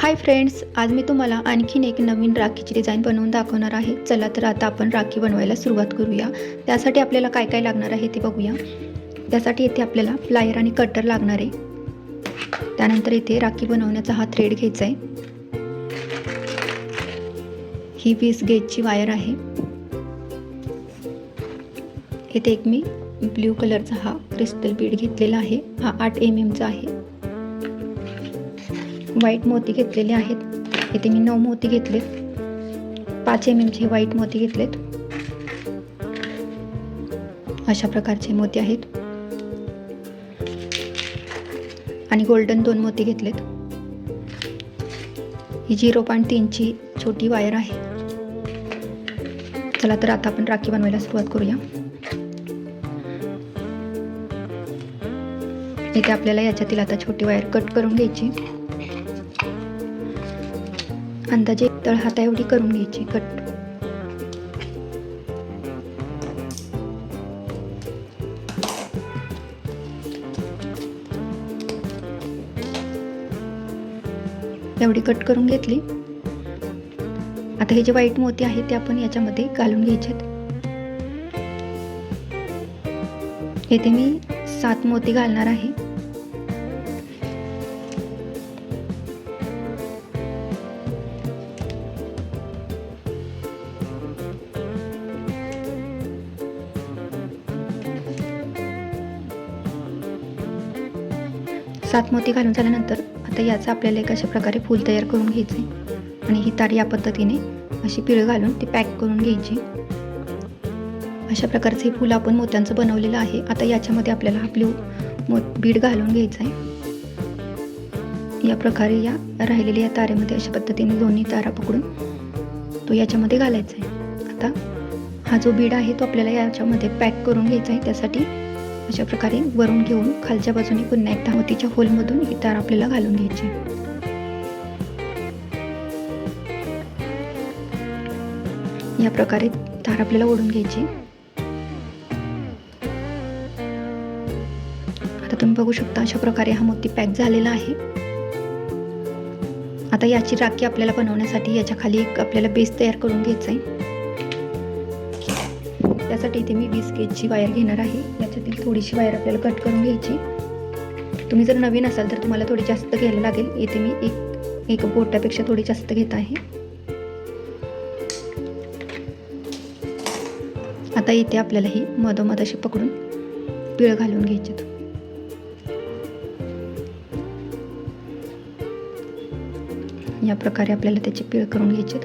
Hi friends आज मी तुम्हाला आणखीन एक नवीन राखीची डिझाईन बनवून दाखवणार आहे. चला तर आता आपण राखी बनवायला सुरुवात करूया. त्यासाठी आपल्याला काय काय लागणार आहे ते बघूया. त्यासाठी इथे आपल्याला प्लायर आणि कटर लागणार आहे. त्यानंतर इथे राखी बनवण्याचा हा थ्रेड घ्यायचा आहे. ही वीस गेजची वायर आहे. इथे एक मी ब्ल्यू कलरचा हा क्रिस्टल बीड घेतलेला आहे. हा आठ एम एमचा आहे. व्हाईट मोती घेतलेले आहेत. इथे मी नऊ मोती घेतलेत पाच एम एमचे व्हाईट मोती घेतलेत. अशा प्रकारचे मोती आहेत. आणि गोल्डन दोन मोती घेतलेत. ही झिरो पॉईंट तीनची छोटी वायर आहे. चला तर आता आपण राखी बनवायला सुरुवात करूया. इथे आपल्याला याच्यातील आता छोटी वायर कट करून घ्यायची. अंदाजे तळ हाता एवढी करून घ्यायची कट. एवढी कट करून घेतली. आता हे जे व्हाईट मोती आहेत ते आपण याच्यामध्ये घालून घ्यायचे येथे मी सात मोती घालणार आहे. सात मोती घालून झाल्यानंतर आता याचा आपल्याला एक अशा प्रकारे फूल तयार करून घ्यायचे आणि ही तार या पद्धतीने अशी पिळं घालून ती पॅक करून घ्यायची. अशा प्रकारचे हे फूल आपण मोत्यांचं बनवलेलं आहे. आता याच्यामध्ये आपल्याला आपली मो बीड घालून घ्यायचं आहे या प्रकारे या राहिलेल्या या तारेमध्ये अशा पद्धतीने दोन्ही तारा पकडून तो याच्यामध्ये घालायचा आहे आता हा जो बीड आहे तो आपल्याला याच्यामध्ये पॅक करून घ्यायचा आहे त्यासाठी अशा प्रकारे वरून घेऊन खालच्या बाजूने पुन्हा एकदा मोतीच्या होलमधून ही तार आपल्याला घालून घ्यायची. या प्रकारे तार आपल्याला ओढून घ्यायची. आता तुम्ही बघू शकता अशा प्रकारे हा मोती पॅक झालेला आहे. आता याची राखी आपल्याला बनवण्यासाठी याच्या खाली एक आपल्याला बेस तयार करून घ्यायचा आहे त्यासाठी इथे मी वीस केजची वायर घेणार आहे. याच्यातील थोडीशी वायर आपल्याला कट करून घ्यायची. तुम्ही जर नवीन असाल तर तुम्हाला थोडी जास्त घ्यायला लागेल. इथे मी एक एक बोटापेक्षा थोडी जास्त घेत आहे. आता इथे आपल्याला ही मधोमध अशी पकडून पिळ घालून घ्यायची या प्रकारे आपल्याला त्याची पिळ करून घ्यायची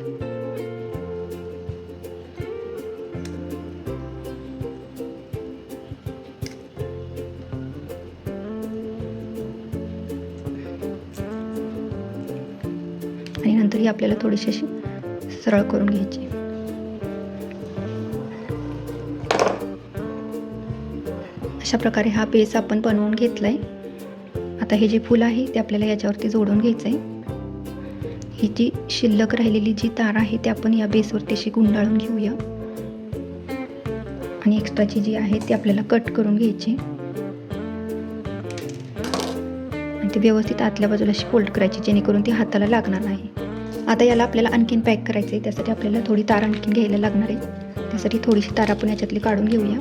तरी ही आपल्याला थोडीशी अशी सरळ करून घ्यायची. अशा प्रकारे हा बेस आपण बनवून घेतलाय. आता हे जे फूल आहे ते आपल्याला याच्यावरती जोडून घ्यायचं आहे ही जी शिल्लक राहिलेली जी तार आहे ते आपण या बेसवरती अशी गुंडाळून घेऊया. आणि एक्स्ट्राची जी आहे ती आपल्याला कट करून घ्यायची. आणि ती व्यवस्थित आतल्या बाजूला अशी फोल्ड करायची जेणेकरून ती हाताला लागणार नाही. आता याला आपल्याला आणखीन पॅक करायचं आहे त्यासाठी आपल्याला थोडी तार आणखीन घ्यायला लागणार आहे. त्यासाठी थोडीशी तार आपण याच्यातली काढून घेऊया.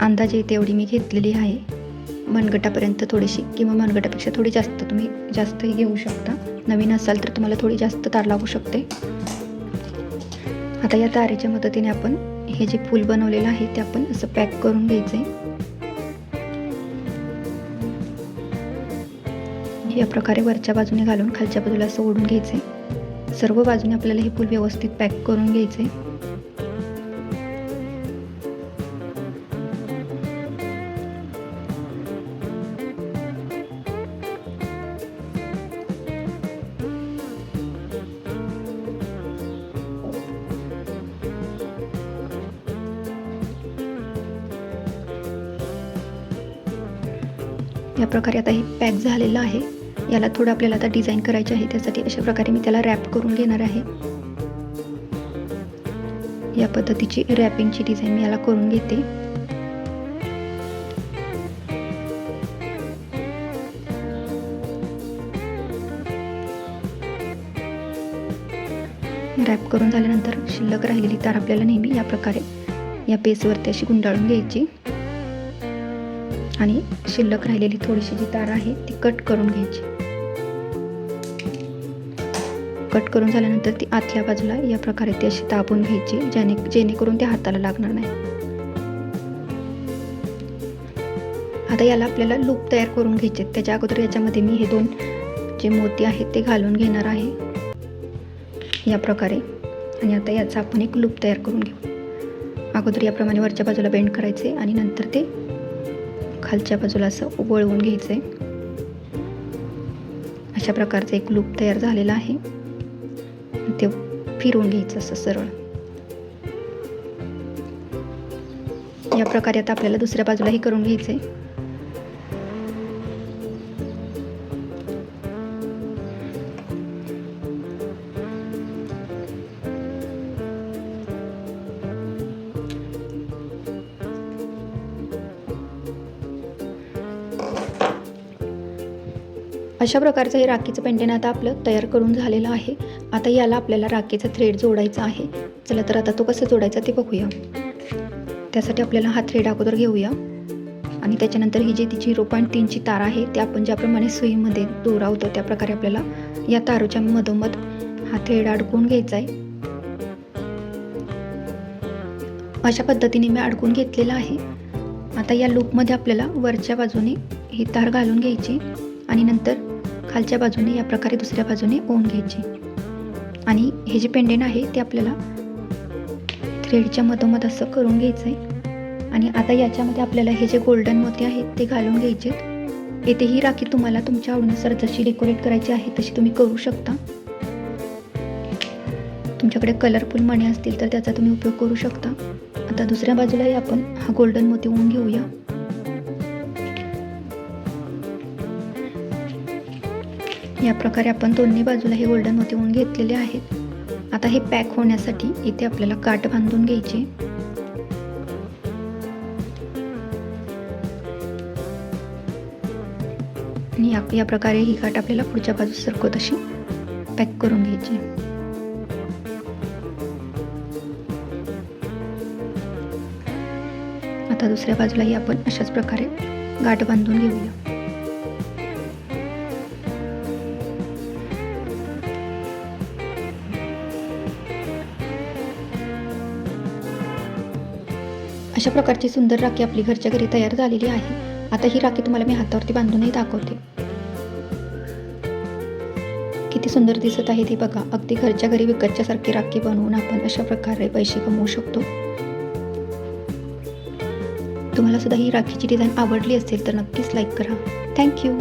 अंदाजे तेवढी मी घेतलेली आहे. मनगटापर्यंत थोडीशी किंवा मनगटापेक्षा थोडी जास्त तुम्ही जास्तही घेऊ शकता. नवीन असाल तर तुम्हाला थोडी जास्त तार लागू शकते. आता या तारेच्या मदतीने आपण हे जे फूल बनवलेलं आहे ते आपण असं पॅक करून घ्यायचं आहे या प्रकारे वरच्या बाजूने घालून खालच्या बाजूला असं ओढून घ्यायचं. आहे सर्व बाजूने आपल्याला हे फूल व्यवस्थित पॅक करून घ्यायचे. या प्रकारे आता हे पॅक झालेलं आहे. याला थोडं आपल्याला आता डिझाईन करायचे आहे. त्यासाठी अशा प्रकारे मी त्याला रॅप करून घेणार आहे. या पद्धतीची रॅपिंगची डिझाईन मी याला करून घेते. रॅप करून झाल्यानंतर शिल्लक राहिलेली तार आपल्याला नेहमी या प्रकारे या पेसवरती अशी गुंडाळून घ्यायची. आणि शिल्लक राहिलेली थोडीशी जी तार आहे ती कट करून घ्यायची. कट करून झाल्यानंतर ती आतल्या बाजूला या प्रकारे ती अशी दाबून घ्यायची ज्याने जेणेकरून ते हाताला लागणार नाही. आता याला आपल्याला लूप तयार करून घ्यायचे. त्याच्या अगोदर याच्यामध्ये मी हे दोन जे मोती आहेत ते घालून घेणार आहे. या प्रकारे. आणि आता याचा आपण एक लूप तयार करून घेऊ. अगोदर याप्रमाणे वरच्या बाजूला बेंड करायचे आणि नंतर ते खालच्या बाजूला असं वळवून घ्यायचं आहे अशा प्रकारचं एक लूप तयार झालेला आहे. ते फिरवून घ्यायचं असं सरळ. या प्रकारे आता आपल्याला दुसऱ्या बाजूलाही करून घ्यायचं आहे अशा प्रकारचं हे राखीचं पेंटेन आता आपलं तयार करून झालेलं आहे. आता याला आपल्याला राखीचा थ्रेड जोडायचा आहे. चला तर आता तो कसं जोडायचा ते बघूया. त्यासाठी आपल्याला हा थ्रेड अगोदर घेऊया. आणि त्याच्यानंतर ही जी ती झिरो पॉईंट तीनची तार आहे ते आपण ज्याप्रमाणे सुईमध्ये दोरावतो त्या प्रकारे आपल्याला या तारूच्या मधोमध हा थ्रेड अडकून घ्यायचा आहे. अशा पद्धतीने मी अडकून घेतलेला आहे. आता या लूपमध्ये आपल्याला वरच्या बाजूने ही तार घालून घ्यायची. आणि नंतर खालच्या बाजूने या प्रकारे दुसऱ्या बाजूने ओन घ्यायची. आणि हे जे पेंडेंट आहे ते आपल्याला थ्रेडच्या मधोमध असं करून घ्यायचं आहे आणि आता याच्यामध्ये आपल्याला हे जे गोल्डन मोती आहेत ते घालून घ्यायचे येथे ही राखी तुम्हाला तुमच्या आवडीनुसार जशी डेकोरेट करायची आहे तशी तुम्ही करू शकता. तुमच्याकडे कलरफुल मणी असतील तर त्याचा तुम्ही उपयोग करू शकता. आता दुसऱ्या बाजूलाही आपण हा गोल्डन मोती ओन घेऊया. या प्रकारे आपण दोन्ही बाजूला हे गोल्डन मोती होऊन घेतलेले आहेत. आता हे पॅक होण्यासाठी इथे आपल्याला गाठ बांधून घ्यायचे. आणि या या प्रकारे ही गाठ आपल्याला पुढच्या बाजूस सरकवत अशी पॅक करून घ्यायची. आता दुसऱ्या बाजूलाही आपण अशाच प्रकारे गाठ बांधून घेऊया. अशा प्रकारची सुंदर राखी आपली घरच्या घरी तयार झालेली आहे. आता ही राखी तुम्हाला मी हातावरती बांधूनही दाखवते. किती सुंदर दिसत आहे ती बघा. अगदी घरच्या घरी विकतच्यासारखी राखी बनवून आपण अशा प्रकारे पैसे कमवू शकतो. तुम्हाला सुद्धा ही राखीची डिझाईन आवडली असेल तर नक्कीच लाईक करा. थँक्यू